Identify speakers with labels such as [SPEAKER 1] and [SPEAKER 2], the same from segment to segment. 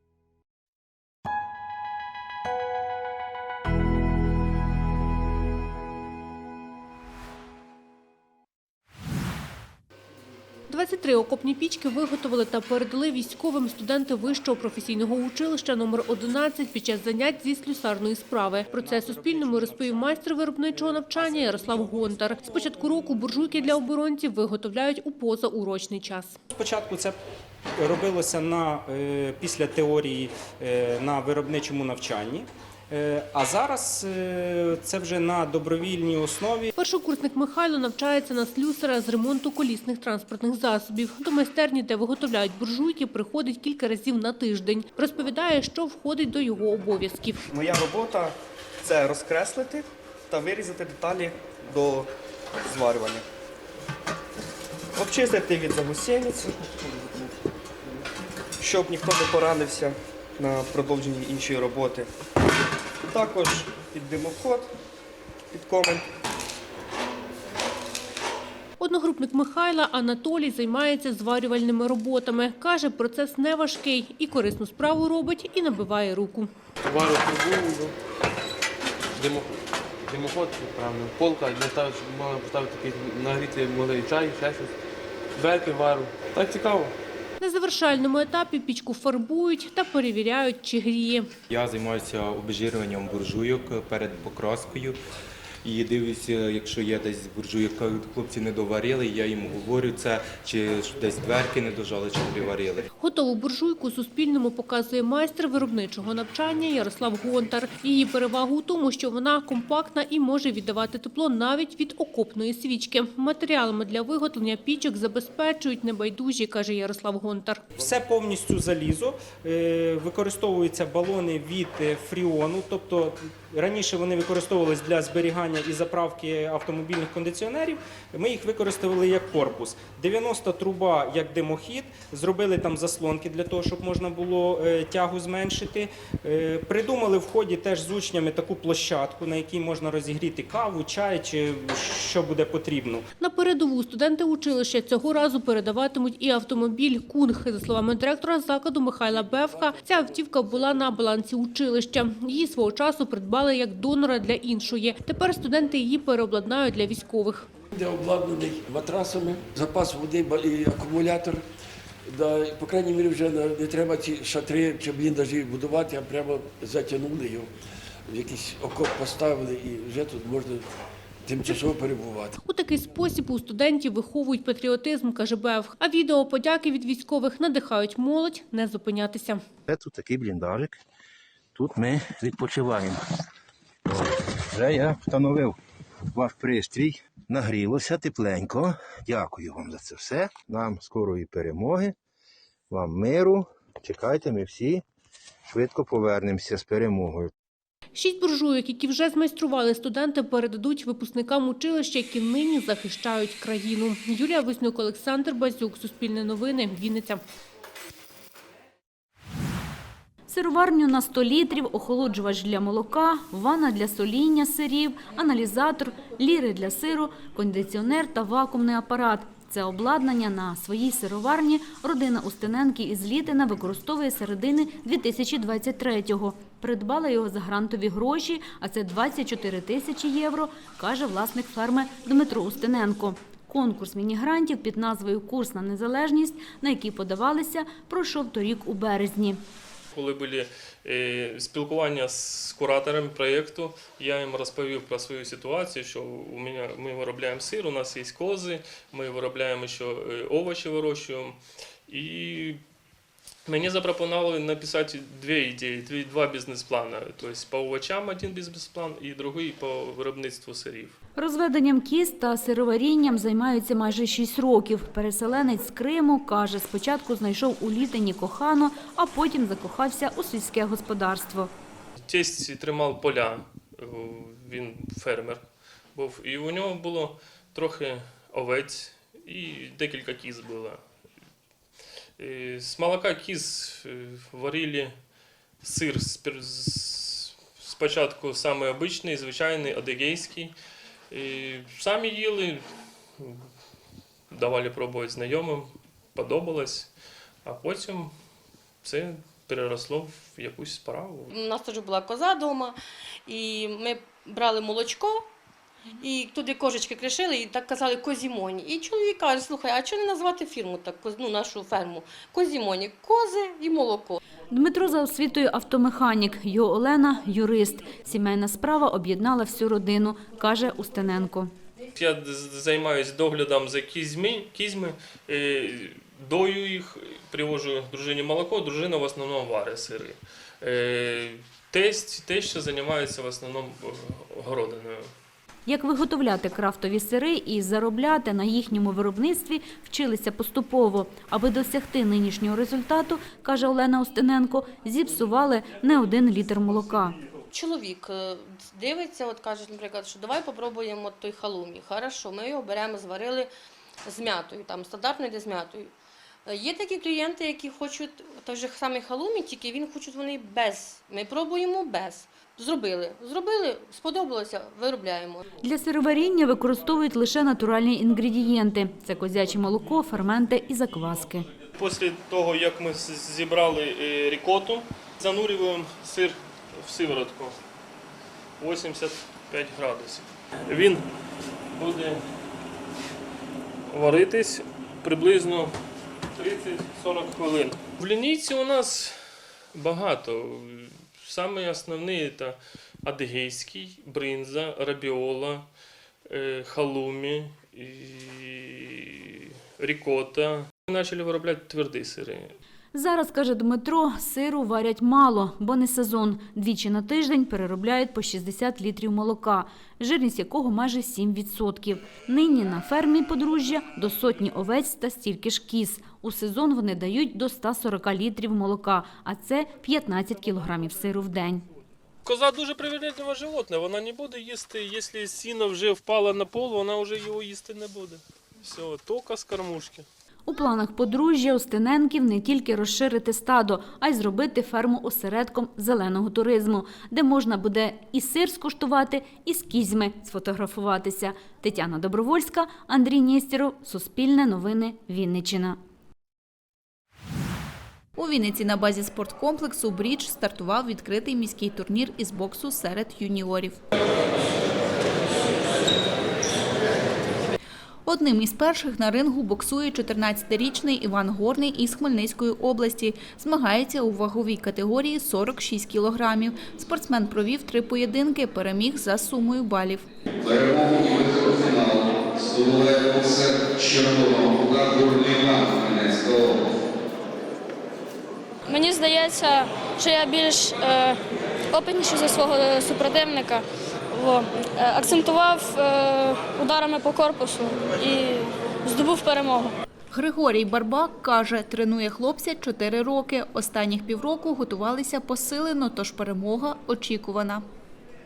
[SPEAKER 1] – 23 окопні пічки виготовили та передали військовим студенти Вищого професійного училища номер 11 під час занять зі слюсарної справи. Про це Суспільному розповів майстер виробничого навчання Ярослав Гонтар. З початку року буржуйки для оборонців виготовляють у позаурочний час.
[SPEAKER 2] Спочатку це робилося на, е, після теорії е, на виробничому навчанні, а зараз е, це вже на добровільній основі.
[SPEAKER 1] Першокурсник Михайло навчається на слюсара з ремонту колісних транспортних засобів. До майстерні, де виготовляють буржуйки, приходить кілька разів на тиждень. Розповідає, що входить до його обов'язків.
[SPEAKER 3] Моя робота це розкреслити та вирізати деталі до зварювання. Обчистити від загусениць, щоб ніхто не поранився на продовженні іншої роботи. Також під димоход, під комен.
[SPEAKER 1] Одногрупник Михайла Анатолій займається зварювальними роботами. Каже, процес не важкий і корисну справу робить, і набиває руку.
[SPEAKER 4] Вару трубу, димо, димоход, правильно, полка, для того, щоб можна поставити такий нагріти могли чай, ще щось. Дверки вару. Так цікаво.
[SPEAKER 1] На завершальному етапі пічку фарбують та перевіряють, чи гріє.
[SPEAKER 5] Я займаюся обезжирюванням буржуйок перед покраскою. І дивлюся, якщо є десь буржуйок, хлопці не доварили, я їм говорю це, чи десь дверки не дожали, чи приварили.
[SPEAKER 1] Готову буржуйку Суспільному показує майстер виробничого навчання Ярослав Гонтар. Її перевага у тому, що вона компактна і може віддавати тепло навіть від окопної свічки. Матеріалами для виготовлення пічок забезпечують небайдужі, каже Ярослав Гонтар.
[SPEAKER 2] Все повністю залізо. Е, Використовуються балони від е, фріону, тобто раніше вони використовувалися для зберігання і заправки автомобільних кондиціонерів. Ми їх використовували як корпус. 90 труба як димохід, зробили там заслонки для того, щоб можна було е, тягу зменшити. Е, Придумали в ході теж з учнями таку площадку, на якій можна розігріти каву, чай чи що буде потрібно.
[SPEAKER 1] На передову студенти училища цього разу передаватимуть і автомобіль «Кунг». За словами директора закладу Михайла Бевка, ця автівка була на балансі училища. Її свого часу придбали як донора для іншої. Тепер студенти її переобладнають для військових.
[SPEAKER 6] де обладнаний матрасами, запас води і акумулятор. Да, по крайній мірі вже не треба ці шатри чи бліндажі будувати, а прямо затягнули його, в якийсь окоп поставили і вже тут можна тимчасово перебувати.
[SPEAKER 1] У такий спосіб у студентів виховують патріотизм, каже Бевх. А відео подяки від військових надихають молодь не зупинятися.
[SPEAKER 7] Це тут такий бліндажик. Тут ми відпочиваємо. Вже я встановив ваш пристрій. Нагрілося тепленько. Дякую вам за це все. Нам скорої перемоги, вам миру. Чекайте, ми всі швидко повернемося з перемогою.
[SPEAKER 1] Шість буржуйок, які вже змайстрували студенти, передадуть випускникам училища, які нині захищають країну. Юлія Веснюк, Олександр Базюк, Суспільне новини, Вінниця.
[SPEAKER 8] Сироварню на 100 літрів, охолоджувач для молока, ванна для соління сирів, аналізатор, ліри для сиру, кондиціонер та вакуумний апарат. Це обладнання на своїй сироварні родина Устиненки із Літина використовує середини 2023-го. Придбала його за грантові гроші, а це 24 тисячі євро, каже власник ферми Дмитро Устиненко. Конкурс міні-грантів під назвою Курс на незалежність, на який подавалися, пройшов торік у березні.
[SPEAKER 4] Коли були е, спілкування з кураторами проєкту, я їм розповів про свою ситуацію, що у мене ми виробляємо сир, у нас є кози, ми виробляємо ще овочі вирощуємо. І мені запропонували написати дві ідеї, два бізнес-плани. Тобто по овочам один бізнес-план і другий по виробництву сирів.
[SPEAKER 8] Розведенням кіз та сироварінням займаються майже 6 років. Переселенець з Криму каже, спочатку знайшов у літині кохану, а потім закохався у сільське господарство.
[SPEAKER 4] Тесть тримав поля, е, він фермер був, і у нього було трохи овець і декілька кіз було. Е, З молока кіз е, варили сир спочатку самий обичний, звичайний, адигейський. Самі їли, давали пробувати знайомим, подобалось, а потім це переросло в якусь справу.
[SPEAKER 9] У нас теж була коза вдома, і ми брали молочко, і туди кожечки кришили, і так казали козімоні. І чоловік каже, слухай, а чого не назвати фірму так, ну, нашу ферму? Козімоні, кози і молоко.
[SPEAKER 8] Дмитро за освітою автомеханік, його Олена – юрист. Сімейна справа об'єднала всю родину, каже Устиненко.
[SPEAKER 4] Я займаюся доглядом за кізьми, кізьми, е, дою їх, привожу дружині молоко, дружина в основному варить сири. Е, Тесть, тесть займається в основному е, городиною.
[SPEAKER 8] Як виготовляти крафтові сири і заробляти на їхньому виробництві вчилися поступово. Аби досягти нинішнього результату, каже Олена Устиненко, зіпсували не один літр молока.
[SPEAKER 9] Чоловік е, дивиться, от каже, наприклад, що давай попробуємо той халумі. Хорошо, ми його беремо, зварили з м'ятою, там стандартно йде з м'ятою. Е, Є такі клієнти, які хочуть той же самий халумі, тільки він хочуть вони без. Ми пробуємо без. Зробили. Зробили, сподобалося, виробляємо.
[SPEAKER 8] Для сироваріння використовують лише натуральні інгредієнти – це козяче молоко, ферменти і закваски.
[SPEAKER 4] Після того, як ми зібрали е, рікоту, занурюємо сир в сиворотку 85 градусів. Він буде варитись приблизно 30-40 хвилин. В лінійці у нас багато. Саме основні це адигейський, бринза, рабіола, е, халумі, рікота. Ми почали виробляти тверді сири.
[SPEAKER 8] Зараз, каже Дмитро, сиру варять мало, бо не сезон. Двічі на тиждень переробляють по 60 літрів молока, жирність якого майже 7%. Нині на фермі подружжя до сотні овець та стільки ж кіз. У сезон вони дають до 140 літрів молока, а це 15 кілограмів сиру в день.
[SPEAKER 4] Коза дуже привередливе животне, вона не буде їсти, якщо сіно вже впало на пол, вона вже його їсти не буде. Все, тільки з кормушки.
[SPEAKER 8] У планах подружжя Устиненків не тільки розширити стадо, а й зробити ферму осередком зеленого туризму, де можна буде і сир скуштувати, і з кізьми сфотографуватися. Тетяна Добровольська, Андрій Нєстєров, Суспільне новини, Вінниччина.
[SPEAKER 10] У Вінниці на базі спорткомплексу «Брідж» стартував відкритий міський турнір із боксу серед юніорів. Одним із перших на рингу боксує 14-річний Іван Горний із Хмельницької області. Змагається у ваговій категорії 46 кілограмів. Спортсмен провів три поєдинки, переміг за сумою балів.
[SPEAKER 11] Перемогу виход здобуває боксер червоного Горний Іван Хмельницька область.
[SPEAKER 12] Мені здається, що я більш е, опитніший за свого е, супротивника. Е, акцентував е, ударами по корпусу і здобув перемогу.
[SPEAKER 10] Григорій Барбак каже, тренує хлопця 4 роки. Останніх півроку готувалися посилено, тож перемога очікувана.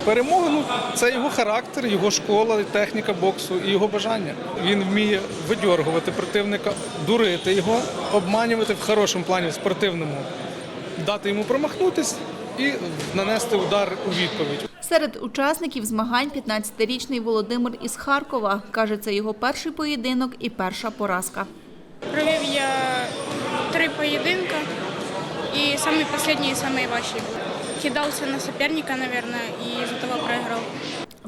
[SPEAKER 13] Перемога ну, це його характер, його школа, техніка боксу і його бажання. Він вміє видьоргувати противника, дурити його, обманювати в хорошому плані, в спортивному, дати йому промахнутись і нанести удар у відповідь.
[SPEAKER 10] Серед учасників змагань 15-річний Володимир із Харкова. Каже, це його перший поєдинок і перша поразка.
[SPEAKER 12] Провів я три поєдинки, і самий останній, самий важчий. Кидався на суперника, мабуть, і за того програв.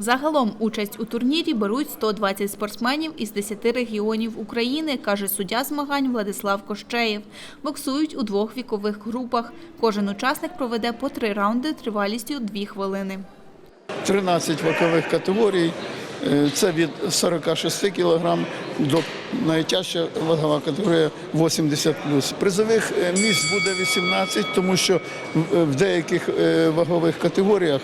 [SPEAKER 10] Загалом участь у турнірі беруть 120 спортсменів із 10 регіонів України, каже суддя змагань Владислав Кощеєв. Боксують у двох вікових групах. Кожен учасник проведе по три раунди тривалістю 2 хвилини.
[SPEAKER 14] 13 вікових категорій. Е, Це від 46 кг до найтяжча вагова категорія 80 Призових е, місць буде 18, тому що в- в деяких е, вагових категоріях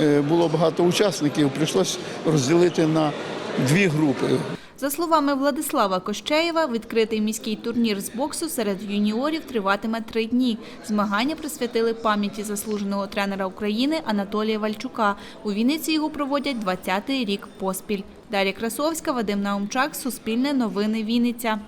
[SPEAKER 14] е, було багато учасників. Прийшлось розділити на дві групи.
[SPEAKER 10] За словами Владислава Кощеєва, відкритий міський турнір з боксу серед юніорів триватиме три дні. Змагання присвятили пам'яті заслуженого тренера України Анатолія Вальчука. У Вінниці його проводять 20-й рік поспіль. Дар'я Красовська, Вадим Наумчак, Суспільне новини Вінниця.